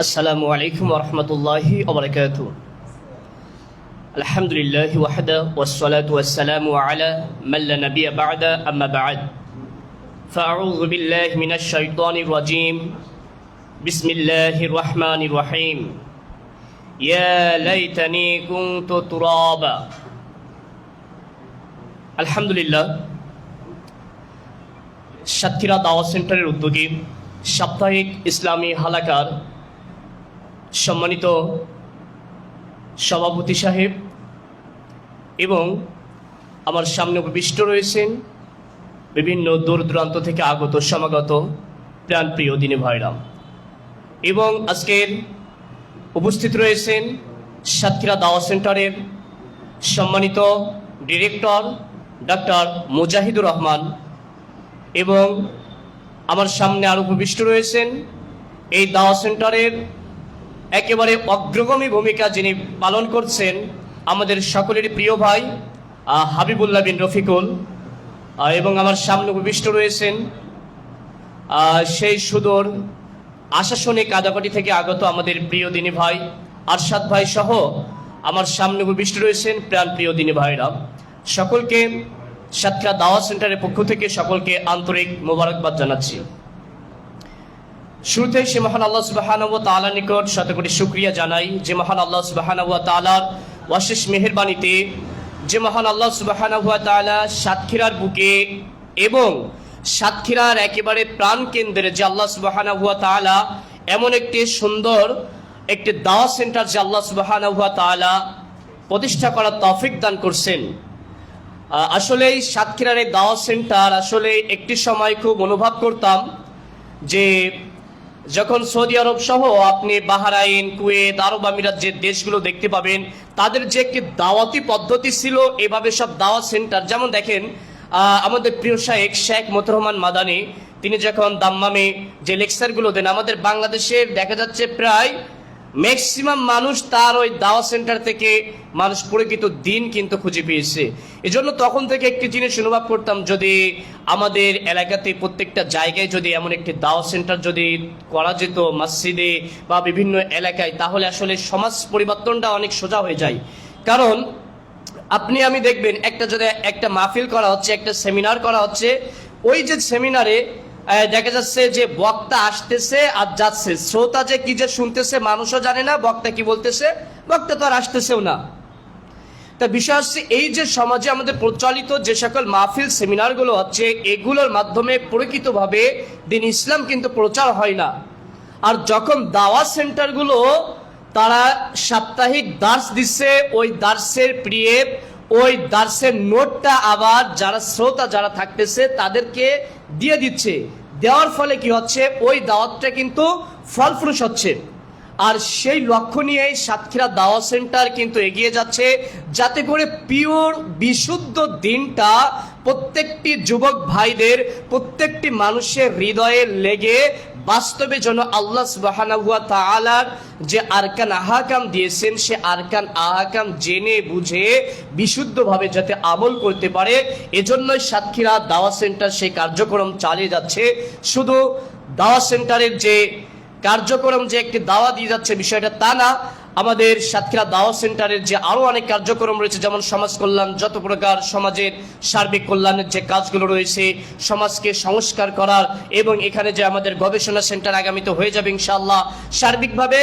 السلام عليكم ورحمة الله وبركاته الحمد لله وحده والصلاة والسلام على من لا نبي بعد أما بعد فأعوذ بالله من الشيطان الرجيم بسم الله الرحمن الرحيم يا ليتني كنت ترابا الحمد لله সাতক্ষীরা দাওয়া সেন্টারের উদ্যোগে সাপ্তাহিক ইসলামী হালাকার সম্মানিত সভাপতি সাহেব এবং আমার সামনে উপবিষ্ট রয়েছেন বিভিন্ন দূর দূরান্ত থেকে আগত, সমাগত প্রাণপ্রিয় দিনে ভাইরাম। এবং আজকের উপস্থিত রয়েছেন সাতক্ষীরা দাওয়া সেন্টারের সম্মানিত ডিরেক্টর ডক্টর মুজাহিদুর রহমান এবং আমার সামনে আরও উপবিষ্ট রয়েছেন এই দাওয়া সেন্টারের একেবারে অগ্রগামী ভূমিকা যিনি পালন করছেন আমাদের সকলের প্রিয় ভাই হাবিবুল্লাহ বিন রফিকুল এবং আমার সামনে উপবিষ্ট রয়েছেন সেই সুদূর আশাসনিক কাদাপাটি থেকে আগত আমাদের প্রিয় দিনী ভাই, আরশাদ ভাই সহ আমার সামনে উপবিষ্ট রয়েছেন প্রাণ প্রিয় দিনী ভাইরা। সকলকে সাতক্ষীরা দাওয়া সেন্টারের পক্ষ থেকে সকলকে আন্তরিক মোবারকবাদ জানাচ্ছি। শুরুতে সে মহান আল্লাহ সুবাহান ও তাআলার নিকট শত কোটি শুক্রিয়া জানাই। যে মহান আল্লাহ সুবাহান তালার অশেষ মেহেরবানিতে যে মহান আল্লাহ সুবাহান ও তাআলা সাতক্ষীরার বুকে এবং সাতক্ষীরার একেবারে প্রাণ কেন্দ্রে যে আল্লাহ সুবাহান ও তাআলা এমন একটি সুন্দর একটি দাওয়া সেন্টার যে আল্লাহ সুবাহান ও তাআলা প্রতিষ্ঠা করার তৌফিক দান করছেন। আসলে সাতক্ষীরার এই দাওয়া সেন্টার আসলে একটি সময় খুব অনুভব করতাম যে যখন সৌদি আরব সহ আপনি বাহারাইন, কুয়েত, আরব আমিরাত যে দেশগুলো দেখতে পাবেন, তাদের যে একটি দাওয়াতি পদ্ধতি ছিল, এভাবে সব দাওয়াত সেন্টার, যেমন দেখেন আমাদের প্রিয় শাহেক শেখ মতরহমান মাদানি, তিনি যখন দাম্মামে যে লেকচারগুলো দেন, আমাদের বাংলাদেশের দেখা যাচ্ছে প্রায় ম্যাক্সিমাম মানুষ তার ওই দাওয়া সেন্টার থেকে মানুষ পরিচিত দিন কিন্তু খুঁজে পেয়েছে। এজন্য তখন থেকে একটি জিনিস অনুভব করতাম, যদি আমাদের এলাকাতে প্রত্যেকটা জায়গায় যদি এমন একটি দাওয়া সেন্টার যদি করা যেত মসজিদে বা বিভিন্ন এলাকায়, তাহলে আসলে সমাজ পরিবর্তনটা অনেক সোজা হয়ে যায়। কারণ আপনি, আমি দেখবেন, একটা যদি একটা মাহফিল করা হচ্ছে, একটা সেমিনার করা হচ্ছে, ওই যে সেমিনারে দেখা যাচ্ছে যে বক্তা আসতেছে আর যাচ্ছে। শ্রোতা যে কি যে শুনতেছে, মানুষও জানে না, বক্তা কি বলতেছে, বক্তা তো আর আসতেছেও না। তা বিষয় হচ্ছে, এই যে সমাজে আমাদের প্রচলিত যে সকল মাহফিল, সেমিনারগুলো হচ্ছে, এগুলোর মাধ্যমে প্রকৃতভাবে দিন ইসলাম কিন্তু প্রচার হয় না। আর যখন দাওয়া সেন্টারগুলো, তারা সাপ্তাহিক দার্স দিচ্ছে, ওই দার্সের প্রিয়ের ওই দার্সের নোটটা আবার যারা শ্রোতা যারা থাকতেছে, তাদেরকে দিয়ে দিচ্ছে। দেওয়ার ফলে কি হচ্ছে? ওই দাওয়াতটা কিন্তু ফলফ্রুশ হচ্ছে। আর সেই লক্ষ্য নিয়েই সাতক্ষীরা দাওয়া সেন্টার কিন্তু এগিয়ে যাচ্ছে। যাতে করে পিওর, বিশুদ্ধ দিনটা প্রত্যেকটি যুবক ভাইদের, প্রত্যেকটি মানুষের হৃদয়ে লেগে বাস্তবে যেন আল্লাহ সুবহানাহু ওয়া তাআলার যে আরকান আহাকাম দিয়েছেন, সে আরকান আহাকাম জেনে বুঝে বিশুদ্ধভাবে যাতে আমল করতে পারে, এজন্যই সাতক্ষীরা দাওয়া সেন্টার সেই কার্যক্রম চালিয়ে যাচ্ছে। শুধু দাওয়া সেন্টারের যে কার্যক্রম যে একটি দাওয়া দিয়ে যাচ্ছে বিষয়টা তা না আমাদের সাতক্ষীরা দাওয়া সেন্টারের যে আরও অনেক কার্যক্রম রয়েছে, যেমন সমাজ কল্যাণ, যত প্রকার সমাজের সার্বিক কল্যাণের যে কাজগুলো রয়েছে, সমাজকে সংস্কার করার এবং এখানে যে আমাদের গবেষণা সেন্টার আগামীতে হয়ে যাবে ইনশাআল্লাহ। সার্বিকভাবে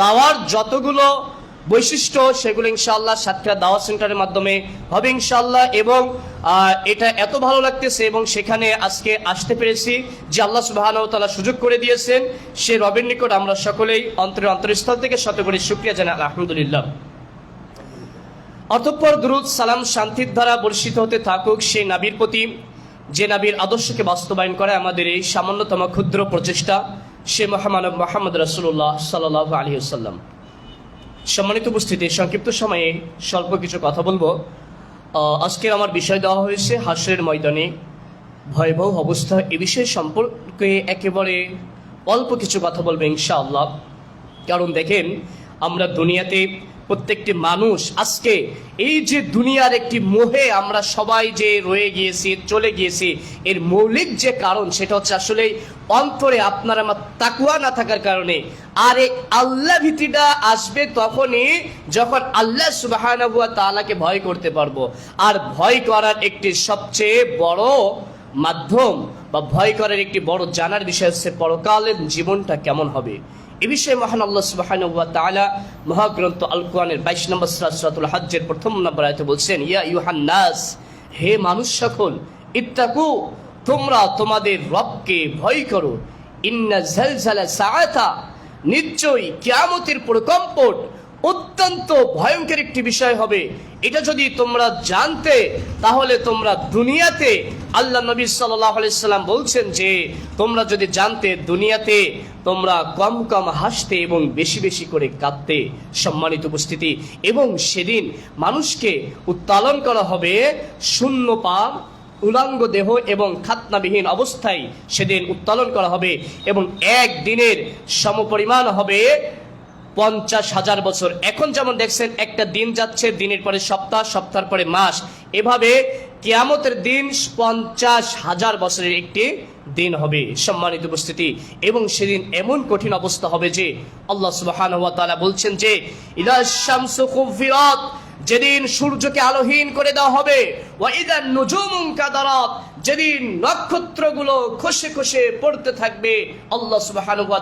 দাওয়ার যতগুলো বৈশিষ্ট্য সেগুলো ইনশাল্লাহ সাতক্ষীরা দাওয়া সেন্টারের মাধ্যমে হবে ইনশাল্লাহ এবং এটা এত ভালো লাগতেছে এবং সেখানে আজকে আসতে পেরেছি যে আল্লাহ সুবাহ সুযোগ করে দিয়েছেন। সে রবের নিকট আমরা সকলেই অন্তরের অন্তরস্থল থেকে শত করে শুক্রিয়া জানাই। আলহামদুলিল্লাহ। অতঃপর দুরুদ, সালাম, শান্তির দ্বারা বর্ষিত হতে থাকুক সেই নাবির প্রতি, যে নাবির আদর্শকে বাস্তবায়ন করে আমাদের এই সামান্যতম ক্ষুদ্র প্রচেষ্টা, সে মহামানব মোহাম্মদ রসুল্লাহ সাল্লাহ আলী সাল্লাম সম্মানিত উপস্থিতি, সংক্ষিপ্ত সময়ে স্বল্প কিছু কথা বলব। আজকের আমার বিষয় দেওয়া হয়েছে হাসরের ময়দানে ভয়াবহ অবস্থা। এ বিষয় সম্পর্কে একেবারে অল্প কিছু কথা বলব ইনশাআল্লাহ। কারণ দেখেন, আমরা দুনিয়াতে প্রত্যেকটি মানুষ আজকে এই যে দুনিয়ার একটি মোহে আমরা সবাই যে রয়ে গিয়েছি, চলে গিয়েছি, এর মৌলিক যে কারণ সেটা হচ্ছে আসলে অন্তরে আপনার আমার তাকুয়া না থাকার কারণে। আর এই আল্লাহ ভীতিটা আসবে তখনই যখন আল্লাহ সুবাহ তাআলাকে ভয় করতে পারব। আর ভয় করার একটি সবচেয়ে বড় মাধ্যম বা ভয় করার একটি বড় জানার বিষয় হচ্ছে পরকালের জীবনটা কেমন হবে? এ বিষয়ে মহান আল্লাহ সুবহানাহু ওয়া তাআলা মহাগ্রন্থ আল কোরআনের 22 নম্বর সূরা সূরাতুল হজ্জের প্রথম নম্বর আয়াতে বলছেন, ইয়া ইউহান নাস, হে মানুষ সকল, ইত্তাকু, তোমরা তোমাদের রবকে ভয় করো। ইন্না জালজালা সাআতা, নিশ্চয়ই কিয়ামতের প্রকম্পট অত্যন্ত ভয়ঙ্কর একটি বিষয় হবে। এটা যদি তোমরা জানতে, তাহলে তোমরা দুনিয়াতে আল্লাহ নবী সাল্লাম বলছেন যে, তোমরা যদি জানতে দুনিয়াতে, তোমরা কম কম হাসতে এবং বেশি বেশি করে কাঁদতে, সম্মানিত উপস্থিতি, এবং সেদিন মানুষকে উত্তালন করা হবে শূন্য পা, উলাঙ্গ দেহ এবং খাতনাবিহীন অবস্থায় সেদিন উত্তোলন করা হবে এবং এক দিনের সমপরিমাণ হবে পঞ্চাশ হাজার বছর। এখন যেমন দেখছেন, একটা দিন যাচ্ছে, দিনের পরে সপ্তাহ, সপ্তাহের পরে মাস। এভাবে কিয়ামতের দিন পঞ্চাশ হাজার বছরের একটি দিন হবে সম্মানিত উপস্থিতি। এবং সেদিন এমন কঠিন অবস্থা হবে যে আল্লাহ সুবাহান বলছেন যে যেদিন সূর্যকে আলোহীন করে দেওয়া হবে যেদিন নক্ষত্রগুলো খসে খসে পড়তে থাকবে, আল্লাহ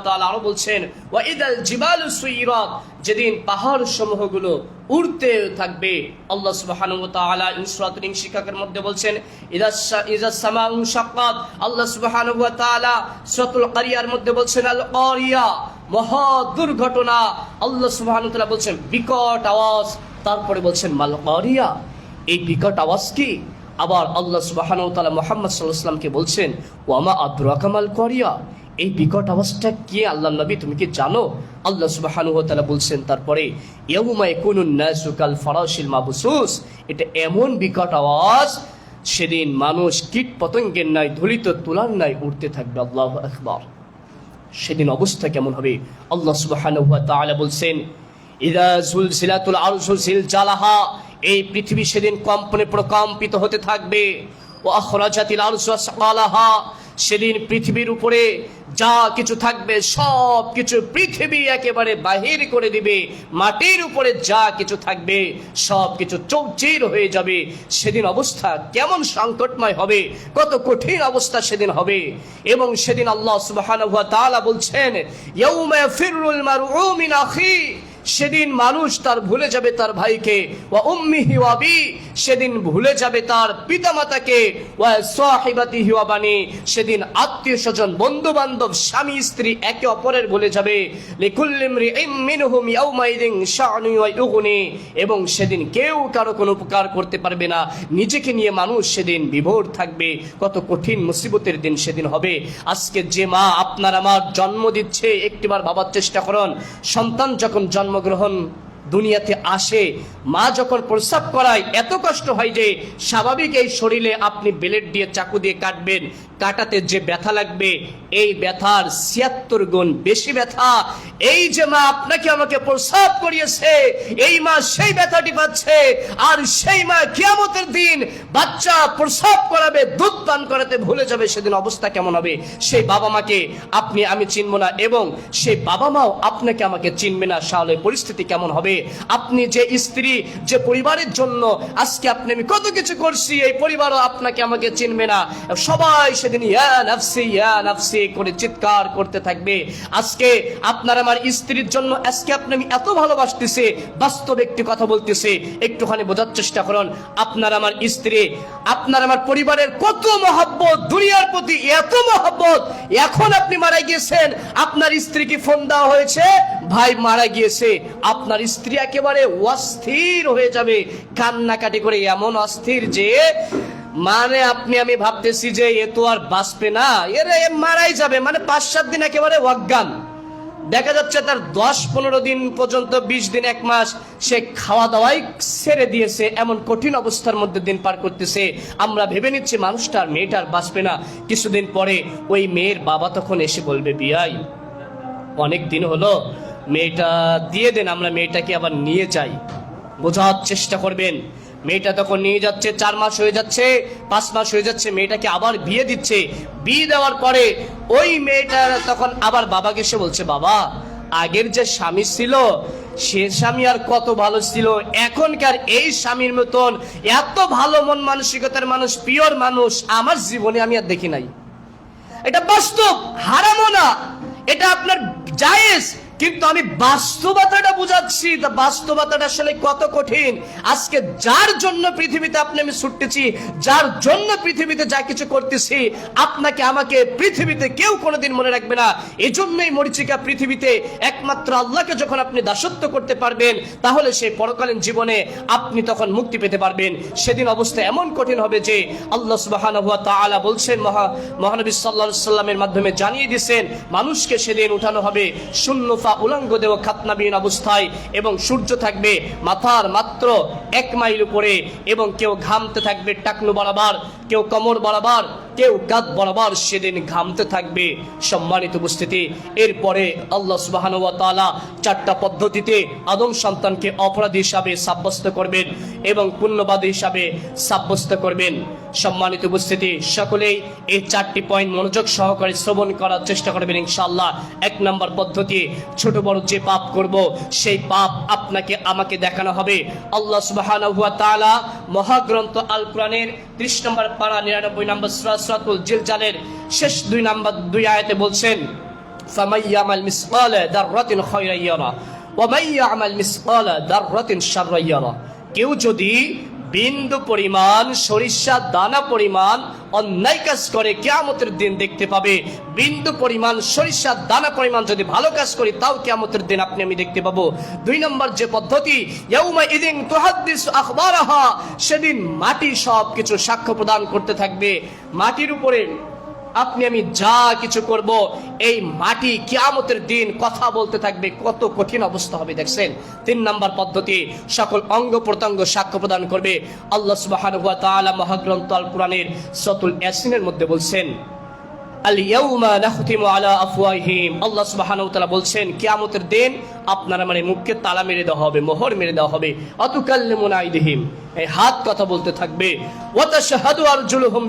তাআলা আরও বলছেন, ওয়াইদাল জিবালু সুইরাত যেদিন পাহাড় সমূহগুলো উড়তে থাকবে, আল্লাহ সুবহানাহু ওয়া তাআলা ইন সূরাতুল মধ্যে বলছেন ইদা ইদা সামাউ শাক্কাত আল্লাহ সুবহানাহু ওয়া তাআলা সূরাতুল কারিয়ার মধ্যে বলছেন, আল কারিয়া মহা দুর্ঘটনা। আল্লাহ সুবহানাহু ওয়া তাআলা বলছেন, বিকট আওয়াজ তারপরে বলছেন, মাল কারিয়া এই বিকট আওয়াজ কি? আবার আল্লাহ সুবহানাহু তালা মোহাম্মদ ওয়াসাল্লামকে বলছেন, ওয়ামা আদরাকা মাল কারিয়া? এই বিকট আওয়াজটা কি আল্লাহ নবী, তুমি কি জানো? আল্লাহ সুবহানাহু তালা বলছেন, তারপরে ইয়াউমা ইয়াকুনুন নাসু কাল ফারাশিল মাবসুস। এটা এমন বিকট আওয়াজ, সেদিন মানুষ কীট পতঙ্গের ন্যায় ধুলিত তুলার ন্যায় উঠতে থাকবে। আল্লাহু আকবার। সেদিন অবস্থা কেমন হবে? আল্লাহ সুবহানাহু তাআলা বলছেন, ইদা জুলজিলাতুল আরশু জিলজালাহা। এই পৃথিবী সেদিন কম্পনে প্রকম্পিত হতে থাকবে। ও আখরাজাতিল আরশু আসকালাহা সেদিন পৃথিবীর উপরে যা কিছু থাকবে, সব কিছু পৃথিবী একেবারে বাহির করে দিবে। মাটির উপরে যা কিছু থাকবে, সব কিছু চৌচির হয়ে যাবে। সেদিন অবস্থা কেমন সংকটময় হবে, কত কঠিন অবস্থা সেদিন হবে। এবং সেদিন আল্লাহ ওয়া বলছেন, ইয়াউমা ফিরুল মারউ মিন সেদিন মানুষ তার ভুলে যাবে তার ভাইকে। ওয়া উম্মিহি ওয়া বি, সেদিন ভুলে যাবে তার পিতামাতাকে। ওয়া সাহিবাতিহি ওয়া বানি, সেদিন আত্মীয় স্বজন বন্ধু বান্ধব স্বামী, স্ত্রী একে অপরের ভুলে যাবে। লিকুল্লি ইমরিইম মিনহুম ইয়াউমাইদিন শাআনু ইউগনি, এবং সেদিন কেউ কারও কোনো উপকার করতে পারবে না। নিজেকে নিয়ে মানুষ সেদিন বিভোর থাকবে। কত কঠিন মুসিবতের দিন সেদিন হবে। আজকে যে মা আপনার আমার জন্ম দিচ্ছে, একটিবার ভাবার চেষ্টা করুন। সন্তান যখন জন্মগ্রহণ দুনিয়াতে আসে, মা যখন প্রস্রাব করায়, এত কষ্ট হয় যে স্বাভাবিক এই শরীরে আপনি বেলেট দিয়ে চাকু দিয়ে কাটবেন কাটাতে যে ব্যথা লাগবে, এই ব্যথার ছিয়াত্তর গুণ বেশি ব্যথা। এই যে মা আপনাকে আমাকে প্রস্রাব করিয়েছে, এই মা সেই ব্যথাটি পাচ্ছে, আর সেই মা কিয়ামতের দিন বাচ্চা প্রস্রাব করাবে, দুধ পান করাতে ভুলে যাবে, সেদিন অবস্থা কেমন হবে? সেই বাবা মাকে আপনি, আমি চিনব না, এবং সেই বাবা মাও আপনাকে আমাকে চিনবে না তাহলে পরিস্থিতি কেমন হবে? আপনি যে স্ত্রী, যে পরিবারের জন্য আজকে আপনি আমি কত কিছু করছি, এই পরিবারও আপনাকে আমাকে চিনবে না। সবাই সেদিন, ইয়া ইয়া নাফসি করে চিৎকার করতে থাকবে। আজকে আপনার আমার স্ত্রীর জন্য, আজকে আপনি আমি এত ভালোবাসতেছে, বাস্তব একটি কথা বলতেছে। একটুখানি বোঝার চেষ্টা করুন, আপনার আমার স্ত্রী, আপনার আমার পরিবারের কত মহাব্বত, দুনিয়ার প্রতি এত মহাব্বত, এখন আপনি মারা গিয়েছেন, আপনার স্ত্রীকে ফোন দেওয়া হয়েছে? ভাই মারা গিয়েছে, আপনার স্ত্রী একেবারে অস্থির হয়ে যাবে, কান্নাকাটি করে এমন অস্থির যে মানে আপনি, আমি ভাবতেছি যে এ তো আর বাঁচবে না। এরা মারাই যাবে। মানে পাঁচ, সাত দিন একেবারে অজ্ঞান। দেখা যাচ্ছে তার দশ, পনেরো দিন পর্যন্ত, বিশ দিন, এক মাস সে খাওয়া দাওয়াই ছেড়ে দিয়েছে, এমন কঠিন অবস্থার মধ্যে দিন পার করতেছে। আমরা ভেবে নিচ্ছি মানুষটার মেয়েটার বাঁচবে না। কিছুদিন পরে ওই মেয়ের বাবা তখন এসে বলবে, বিয়াই, অনেক দিন হলো, মেয়েটা দিয়ে দেন, আমরা মেয়েটাকে আবার নিয়ে যাই। বোঝার চেষ্টা করবেন। মেয়েটা তখন নিয়ে যাচ্ছে, চার মাস হয়ে যাচ্ছে, পাঁচ মাস হয়ে যাচ্ছে, মেয়েটাকে আবার বিয়ে দিচ্ছে। বিয়ে দেওয়ার পরে ওই মেয়েটা তখন আবার বাবাকে এসে বলছে, বাবা, আগের যে স্বামী ছিল, সে স্বামী আর কত ভালো ছিল। এখনকার এই স্বামীর মতন এত ভালো মন মানসিকতার মানুষ, পিওর মানুষ, আমার জীবনে আমি আর দেখি নাই। এটা বাস্তব, হারামো না। এটা আপনার জায়েজ। কিন্তু আমি বাস্তবতাটা বুঝাচ্ছি, তা বাস্তবতাটা আসলে কত কঠিন? আজকে যার জন্য পৃথিবীতে আপনি আমি ছুটতেছি, যার জন্য পৃথিবীতে যা কিছু করতেছি, আপনাকে আমাকে পৃথিবীতে কেউ কোনোদিন মনে রাখবে না। এজন্যই মরিচিকা পৃথিবীতে একমাত্র আল্লাহকে যখন আপনি দাসত্ব করতে পারবেন, তাহলে সেই পরকালীন জীবনে আপনি তখন মুক্তি পেতে পারবেন। সেদিন অবস্থা এমন কঠিন হবে যে আল্লাহ সুবহানাহু ওয়া তাআলা বলছেন, মহা, মহানবী আলাইহি সাল্লামের মাধ্যমে জানিয়ে দিয়েছেন, মানুষকে সেদিন উঠানো হবে শূন্য পা উলঙ্গ দেহ খাতনাবিহীন অবস্থায় এবং সূর্য থাকবে মাথার মাত্র এক মাইল উপরে এবং কেউ ঘামতে থাকবে টাকনু বরাবর। কেউ কমর বরাবর, কেউ কাঁধ বরাবর সেদিন ঘামতে থাকবে। সম্মানিত উপস্থিতি, এরপরে আল্লাহ সুবাহান ওয়া তাআলা চারটা পদ্ধতিতে আদম সন্তানকে অপরাধী হিসাবে সাব্যস্ত করবেন এবং পুণ্যবাদী হিসাবে সাব্যস্ত করবেন। সম্মানিত উপস্থিতি, সকলেই এই চারটি পয়েন্ট মনোযোগ সহকারে শ্রবণ করার চেষ্টা করবেন ইনশাআল্লাহ। এক নম্বর পদ্ধতি, ছোট বড় যে পাপ করব, সেই পাপ আপনাকে, আমাকে দেখানো হবে। আল্লাহ সুবহানাহু ওয়া তাআলা মহাগ্রন্থ আল কোরআনের 30 নম্বর পারা 99 নম্বর সূরা সূরাতুল জিলজালের শেষ দুই নম্বর দুই আয়াতে বলছেন ফামাইয়ামাল মিসকাল দাররাতিন খায়রা ইয়ারা, ওয়া মাই ইয়ামাল মিসকালা দাররাতিন শাররা ইয়ারা। কেউ যদি বিন্দু পরিমাণ, সরিষা, দানা পরিমাণ অন্যায় কাজ করে কেয়ামতের দিন দেখতে পাবে। বিন্দু পরিমাণ সরিষার দানা পরিমাণ যদি ভালো কাজ করি, তাও কেয়ামতের দিন আপনি আমি দেখতে পাবো। দুই নম্বর যে পদ্ধতি সেদিন মাটি সব কিছু সাক্ষ্য প্রদান করতে থাকবে। মাটির উপরে আপনি, আমি যা কিছু করব, এই মাটি কিয়ামতের দিন কথা বলতে থাকবে। কত কঠিন অবস্থা হবে, দেখছেন? তিন নাম্বার পদ্ধতি, সকল অঙ্গ প্রত্যঙ্গ সাক্ষ্য প্রদান করবে। আল্লাহ সুবহানাহু ওয়া তাআলা মহাগ্রন্থ আল কোরআনের সতুল ইয়াসিনের মধ্যে বলছেন আল্লাহ বলছেন, কিয়ামতের দিন আপনারা মানে মুখকে তালা মেরে দেওয়া হবে, মোহর মেরে দেওয়া হবে। অতুকাল্লিমুনা আইদিহিম। এই হাত কথা বলতে থাকবে। ওয়া তাশহাদু আরজুলুহুম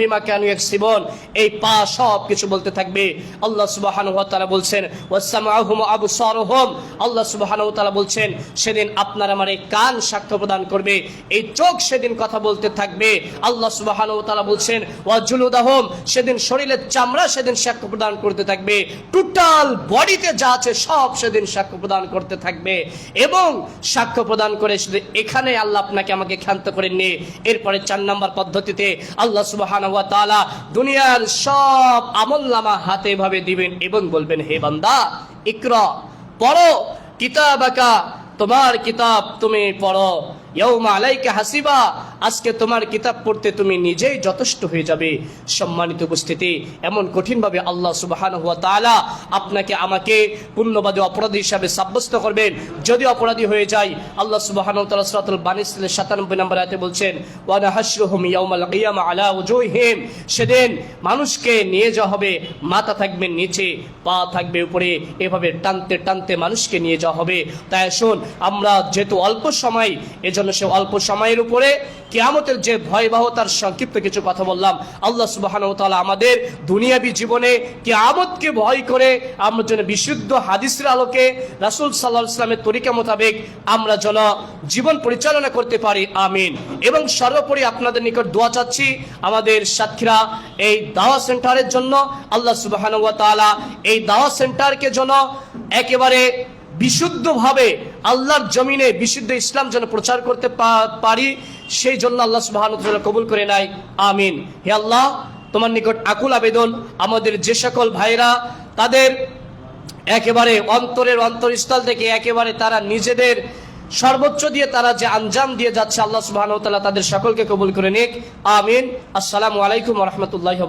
এই পা সব কিছু বলতে থাকবে। আল্লাহ সুবহানাহু বলছেন ওয়াসামাহুম আবসারুহুম। আল্লাহ সুবহানাহু বলছেন, সেদিন আপনারা মানে কান সাক্ষ্য প্রদান করবে। এই চোখ সেদিন কথা বলতে থাকবে। আল্লাহ সুবহানাহু ওয়া তাআলা বলছেন, ওয়া জুলুদাহুম। সেদিন শরীরের চামড়া সেদিন সাক্ষ্য প্রদান করতে থাকবে। টোটাল বডিতে যা আছে সব সেদিন সাক্ষ্য প্রদান করতে থাকবে। এবং সাক্ষ্য প্রদান করে এখানে আল্লাহ আপনাকে আমাকে ক্ষান্ত করে নিয়ে এরপরে চার নম্বর পদ্ধতিতে আল্লাহ সুবাহান ওয়া তালা দুনিয়ার সব আমলনামা হাতে ভাবে দিবেন এবং বলবেন, হে বান্দা, ইকর, পড়ো। কিতাবাকা, তোমার কিতাব তুমি পড়ো। হাসিবা, আজকে তোমার কিতাব পড়তে তুমি নিজেই যথেষ্ট হয়ে যাবে। সম্মানিত উপস্থিতি, এমন আল্লাহ সুবাহান হুয়া তাআলা আপনাকে আমাকে অপরাধী হিসাবে সাব্যস্ত করবেন। যদি অপরাধী হয়ে যায়, আল্লাহ সুবাহান বানিসের সাতানব্বই নম্বর আয়াতে বলছেন ওয়ানা হাসরুহুম আলা সেদিন মানুষকে নিয়ে যাওয়া হবে, মাথা থাকবে নিচে, পা থাকবে উপরে, এভাবে টানতে টানতে মানুষকে নিয়ে যাওয়া হবে। তাই শুন আমরা যেহেতু অল্প সময়, এজন্য সে অল্প সময়ের উপরে কেয়ামতের যে ভয়াবহতার সংক্ষিপ্ত কিছু কথা বললাম, আল্লাহ সুবাহান তাআলা আমাদের দুনিয়াবি জীবনে কেয়ামতকে ভয় করে আমরা যেন বিশুদ্ধ হাদিসের আলোকে রাসূল সাল্লাহ ইসলামের তরিকা মোতাবেক আমরা যেন জীবন পরিচালনা করতে পারি, আমিন। এবং সর্বোপরি আপনাদের নিকট দোয়া চাচ্ছি, আমাদের সাতক্ষীরা এই দাওয়া সেন্টারের জন্য, আল্লাহ সুবহানাহু ওয়া তাআলা এই দাওয়া সেন্টারকে যেন একেবারে বিশুদ্ধভাবে আল্লাহর জমিনে বিশুদ্ধ ইসলাম যেন প্রচার করতে পারি, সেই জন্য আল্লাহ তাআলা কবুল করে নাই আমিন। হে আল্লাহ, তোমার নিকট আকুল আবেদন, আমাদের যে সকল ভাইরা, তাদের একেবারে অন্তরের অন্তরস্থল থেকে একেবারে তারা নিজেদের সর্বোচ্চ দিয়ে তারা যে আঞ্জাম দিয়ে যাচ্ছে, আল্লাহ ওয়া তাদের সকলকে কবুল করে নিক। আমিন। আসসালামু আলাইকুম রাহমাতুল্লাহি